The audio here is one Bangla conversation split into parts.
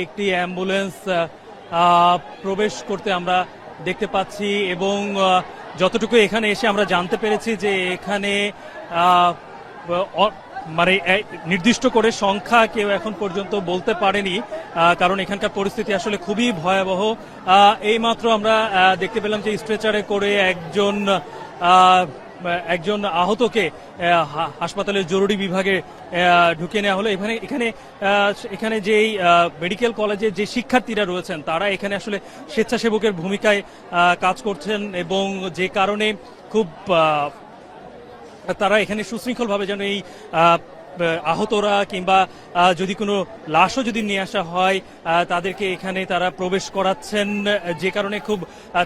একটি অ্যাম্বুলেন্স প্রবেশ করতে আমরা দেখতে পাচ্ছি এবং যতটুকু এখানে এসে আমরা জানতে পেরেছি যে এখানে মানে নির্দিষ্ট করে সংখ্যা কেউ এখন পর্যন্ত বলতে পারেনি কারণ এখানকার পরিস্থিতি আসলে খুবই ভয়াবহ। আহ, এইমাত্র আমরা দেখতে পেলাম যে স্ট্রেচারে করে একজন একজন আহতকে হাসপাতালের জরুরি বিভাগে ঢুকিয়ে নেওয়া হলো। এখানে এখানে এখানে যেই মেডিকেল কলেজে যে শিক্ষার্থীরা রয়েছেন, তারা এখানে আসলে স্বেচ্ছাসেবকের ভূমিকায় কাজ করছেন এবং যে কারণে খুব তারা এখানে সুশৃঙ্খলভাবে যেন এই আহতরা কিংবা যদি কোনো লাশও যদি নিয়ে আসা হয় তাদেরকে এখানে তারা প্রবেশ করাচ্ছেন, যে কারণে খুব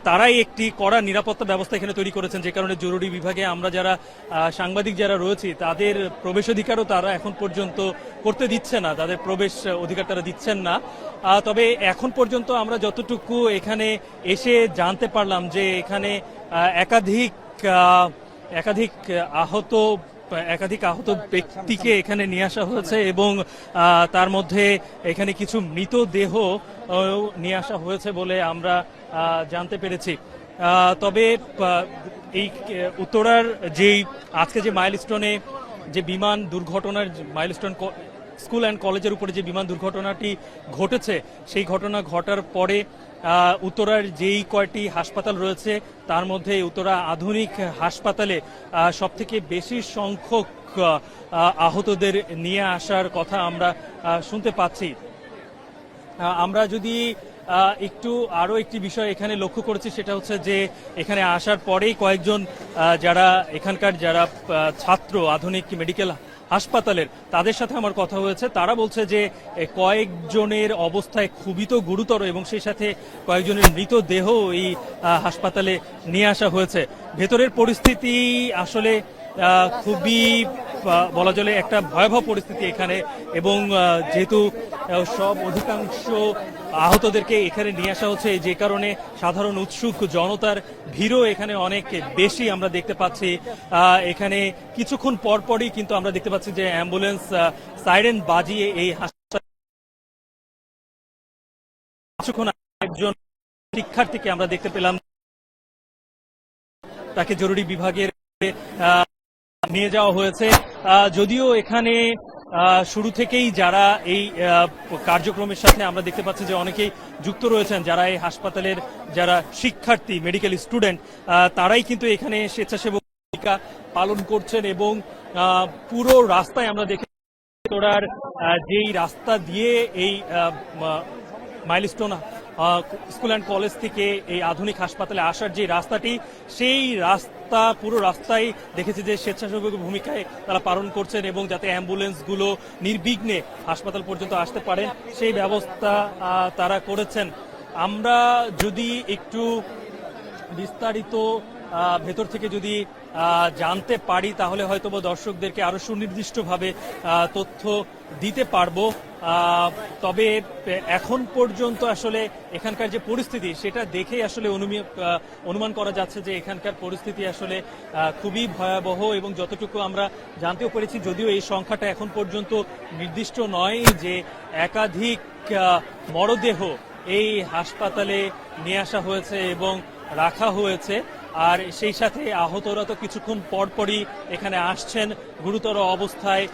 তারাই একটি কড়া নিরাপত্তা ব্যবস্থা এখানে তৈরি করেছেন, যে কারণে জরুরি বিভাগে আমরা যারা সাংবাদিক যারা রয়েছি, তাদের প্রবেশাধিকারও তারা এখন পর্যন্ত করতে দিচ্ছে না, তাদের প্রবেশ অধিকার তারা দিচ্ছেন না। তবে এখন পর্যন্ত আমরা যতটুকু এখানে এসে জানতে পারলাম যে এখানে একাধিক একাধিক আহত একাধিক আহত ব্যক্তিকে এখানে নিয়ে আসা হয়েছে এবং তার মধ্যে এখানে কিছু মৃতদেহ নিয়ে আসা হয়েছে বলে আমরা জানতে পেরেছি। তবে এই উত্তরার যেই, আজকে যে মাইলস্টোনে যে বিমান দুর্ঘটনার মাইলস্টোন স্কুল অ্যান্ড কলেজের উপরে যে বিমান দুর্ঘটনাটি ঘটেছে, সেই ঘটনা ঘটার পরে উত্তরার যেই কয়টি হাসপাতাল রয়েছে, তার মধ্যে উত্তরা আধুনিক হাসপাতালে সব থেকে বেশি সংখ্যক আহতদের নিয়ে আসার কথা আমরা শুনতে পাচ্ছি। আমরা যদি একটু আরও একটি বিষয় এখানে লক্ষ্য করেছি, সেটা হচ্ছে যে এখানে আসার পরেই কয়েকজন যারা এখানকার যারা ছাত্র, আধুনিক মেডিকেল হাসপাতালের। তাদের সাথে আমার কথা হয়েছে। তারা বলছে যে কয়েকজনের অবস্থায় খুবই তো গুরুতর এবং সেই সাথে কয়েকজনের মৃতদেহ এই হাসপাতালে নিয়ে আসা হয়েছে। ভেতরের পরিস্থিতি আসলে খুবই বলা চলে একটা ভয়াবহ পরিস্থিতি এখানে এবং যেহেতু সব অধিকাংশ আহতদেরকে এখানে নিয়ে আসা হচ্ছে, যে কারণে সাধারণ উৎসুক জনতার ভিড়ও এখানে অনেক বেশি আমরা দেখতে পাচ্ছি। এখানে কিছুক্ষণ পরপরই কিন্তু আমরা দেখতে পাচ্ছি যে অ্যাম্বুলেন্স সাইরেন বাজিয়ে এই হাসপাতাল কিছুক্ষণ একজন শিক্ষার্থীকে আমরা দেখতে পেলাম। তাকে জরুরি বিভাগের নিয়ে যাওয়া হয়েছে। যদিও এখানে শুরু থেকেই যারা এই কার্যক্রমের সাথে আমরা দেখতে পাচ্ছি যে অনেকেই যুক্ত রয়েছেন, যারা এই হাসপাতালের যারা শিক্ষার্থী মেডিকেল স্টুডেন্ট তারাই কিন্তু এখানে স্বেচ্ছাসেবক ভূমিকা পালন করছেন এবং পুরো রাস্তায় আমরা দেখে তোরার যেই রাস্তা দিয়ে এই মাইলস্টোন স্কুল অ্যান্ড কলেজ থেকে এই আধুনিক হাসপাতালে আসার যে রাস্তাটি, সেই রাস্তা, পুরো রাস্তায় দেখেছি যে স্বেচ্ছাসেবক ভূমিকায় তারা পালন করছেন এবং যাতে অ্যাম্বুলেন্সগুলো নির্বিঘ্নে হাসপাতাল পর্যন্ত আসতে পারেন সেই ব্যবস্থা তারা করেছেন। আমরা যদি একটু বিস্তারিত ভেতর থেকে যদি জানতে পারি, তাহলে হয়তো দর্শকদেরকে আরও সুনির্দিষ্টভাবে তথ্য দিতে পারব। তবে এখন পর্যন্ত আসলে এখানকার যে পরিস্থিতি, সেটা দেখেই আসলে অনুমি- অনুমান করা যাচ্ছে যে এখানকার পরিস্থিতি আসলে খুবই ভয়াবহ এবং যতটুকু আমরা জানতেও পেরেছি, যদিও এই সংখ্যাটা এখন পর্যন্ত নির্দিষ্ট নয় যে একাধিক মরদেহ এই হাসপাতালে নিয়ে আসা হয়েছে এবং রাখা হয়েছে। আর সেই সাথে আহতরা তো কিছুক্ষণ পরপরই এখানে আসছেন গুরুতর অবস্থায়।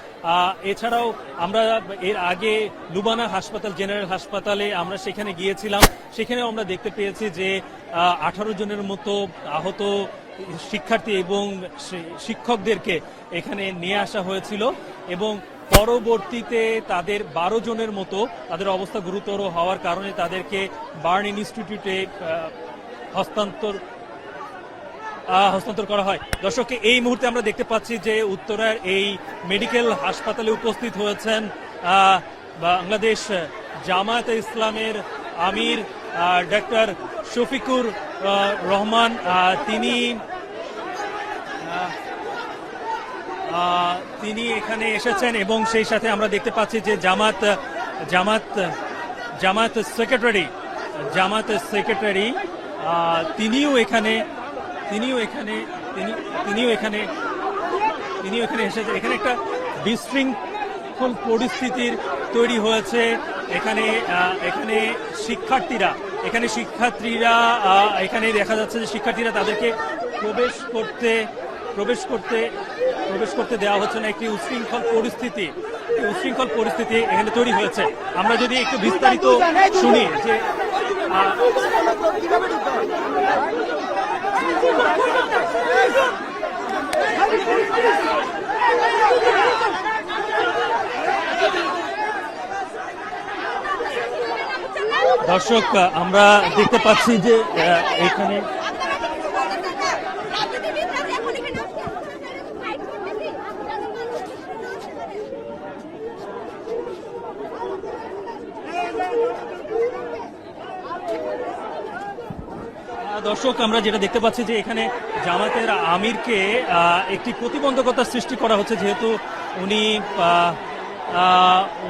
এছাড়াও আমরা এর আগে লুবানা হাসপাতাল, জেনারেল হাসপাতালে আমরা সেখানে গিয়েছিলাম। সেখানেও আমরা দেখতে পেয়েছি যে আঠারো জনের মতো আহত শিক্ষার্থী এবং শিক্ষকদেরকে এখানে নিয়ে আসা হয়েছিল এবং পরবর্তীতে তাদের বারো জনের মতো তাদের অবস্থা গুরুতর হওয়ার কারণে তাদেরকে বার্ন ইনস্টিটিউটে হস্তান্তর হস্তান্তর করা হয়। দর্শককে এই মুহূর্তে আমরা দেখতে পাচ্ছি যে উত্তরার এই মেডিকেল হাসপাতালে উপস্থিত হয়েছেন বাংলাদেশ জামায়াতে ইসলামের আমির ডাক্তার শফিকুর রহমান তিনি তিনি এখানে এসেছেন এবং সেই সাথে আমরা দেখতে পাচ্ছি যে জামাত জামাত জামাত সেক্রেটারি জামাত সেক্রেটারি তিনিও এখানে তিনিও এখানে, তিনি, তিনিও এখানে তিনিও এখানে এসেছেন। এখানে একটা বিশৃঙ্খল পরিস্থিতির তৈরি হয়েছে। এখানে এখানে শিক্ষার্থীরা এখানে শিক্ষার্থীরা এখানে দেখা যাচ্ছে যে শিক্ষার্থীরা তাদেরকে প্রবেশ করতে প্রবেশ করতে প্রবেশ করতে দেওয়া হচ্ছে না। একটি উশৃঙ্খল পরিস্থিতি উশৃঙ্খল পরিস্থিতি এখানে তৈরি হয়েছে। আমরা যদি একটু বিস্তারিত শুনি যে দর্শক আমরা দেখতে পাচ্ছি যে এখানে দর্শক আমরা যেটা দেখতে পাচ্ছি যে এখানে জামাতের আমিরকে একটি প্রতিবন্ধকতার সৃষ্টি করা হচ্ছে যেহেতু উনি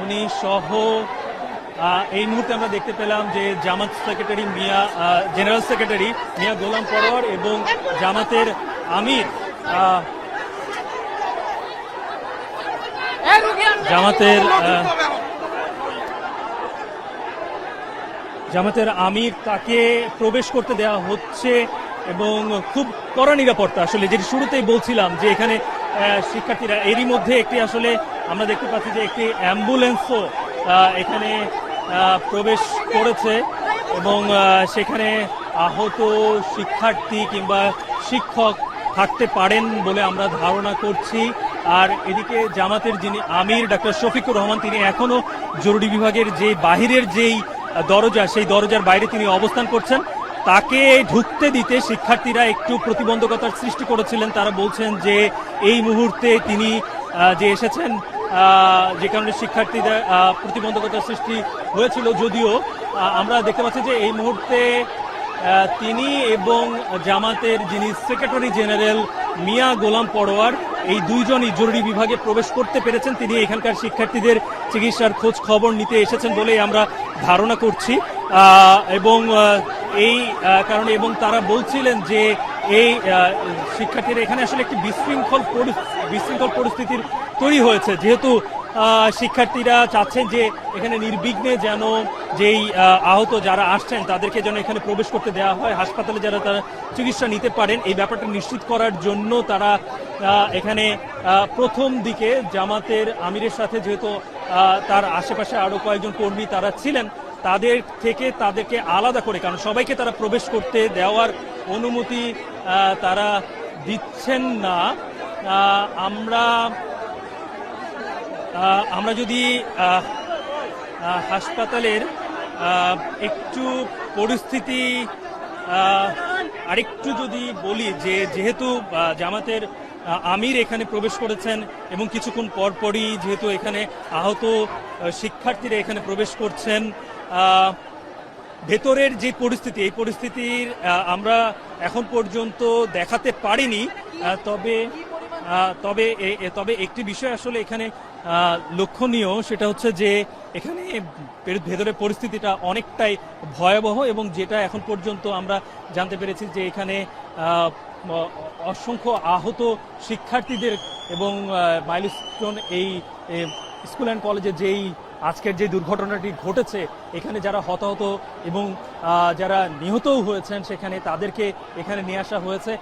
উনি সহ এই মুহূর্তে আমরা দেখতে পেলাম যে Jamaat secretary Mia general secretary Mia Golam Parwar এবং জামাতের আমির জামাতের জামাতের আমির তাকে প্রবেশ করতে দেওয়া হচ্ছে এবং খুব কড়া নিরাপত্তা। আসলে যেটি শুরুতেই বলছিলাম যে এখানে শিক্ষার্থীরা এরই মধ্যে একটি আসলে আমরা দেখতে পাচ্ছি যে একটি অ্যাম্বুলেন্সও এখানে প্রবেশ করেছে এবং সেখানে আহত শিক্ষার্থী কিংবা শিক্ষক থাকতে পারেন বলে আমরা ধারণা করছি। আর এদিকে জামাতের যিনি আমির, ডাক্তার শফিকুর রহমান, তিনি এখনও জরুরি বিভাগের যে বাহিরের যেই দরজা, সেই দরজার বাইরে তিনি অবস্থান করছেন। তাকে ঢুকতে দিতে শিক্ষার্থীরা একটু প্রতিবন্ধকতার সৃষ্টি করেছিলেন। তারা বলছেন যে এই মুহূর্তে তিনি যে এসেছেন যে কারণে শিক্ষার্থীদের প্রতিবন্ধকতার সৃষ্টি হয়েছিল। যদিও আমরা দেখতে পাচ্ছি যে এই মুহূর্তে তিনি এবং জামাতের যিনি সেক্রেটারি জেনারেল মিয়া গোলাম পরোয়ার, এই দুইজনই জরুরি বিভাগে প্রবেশ করতে পেরেছেন। তিনি এখানকার শিক্ষার্থীদের চিকিৎসার খোঁজ খবর নিতে এসেছেন বলেই আমরা ধারণা করছি। এবং এই কারণে এবং তারা বলছিলেন যে এই শিক্ষার্থীরা এখানে আসলে একটি বিশৃঙ্খল বিশৃঙ্খল পরিস্থিতির তৈরি হয়েছে। যেহেতু শিক্ষার্থীরা চাচ্ছেন যে এখানে নির্বিঘ্নে যেন যেই আহত যারা আসছেন তাদেরকে যেন এখানে প্রবেশ করতে দেওয়া হয়, হাসপাতালে যারা তারা চিকিৎসা নিতে পারেন। এই ব্যাপারটা নিশ্চিত করার জন্য তারা এখানে প্রথম দিকে জামাতের আমিরের সাথে যেহেতু তার আশেপাশে আরও কয়েকজন কর্মী তারা ছিলেন। তাদের থেকে তাদেরকে আলাদা করে, কারণ সবাইকে তারা প্রবেশ করতে দেওয়ার অনুমতি তারা দিচ্ছেন না। আমরা আমরা যদি হাসপাতালের একটু পরিস্থিতি আরেকটু যদি বলি যে যেহেতু জামাতের আমির এখানে প্রবেশ করেছেন এবং কিছুক্ষণ পরপরই যেহেতু এখানে আহত শিক্ষার্থীরা এখানে প্রবেশ করছেন ভেতরের যে পরিস্থিতি, এই পরিস্থিতির আমরা এখন পর্যন্ত দেখাতে পারিনি তবে তবে তবে একটি বিষয় আসলে এখানে লক্ষণীয়, সেটা হচ্ছে যে এখানে ভেতরের পরিস্থিতিটা অনেকটাই ভয়াবহ এবং যেটা এখন পর্যন্ত আমরা জানতে পেরেছি যে এখানে অসংখ্য আহত শিক্ষার্থীদের এবং মাইলস্টোন এই স্কুল অ্যান্ড কলেজে যেই আজকের যে দুর্ঘটনাটি ঘটেছে, এখানে যারা হতাহত এবং যারা নিহতও হয়েছেন, সেখানে তাদেরকে এখানে নিয়ে আসা হয়েছে।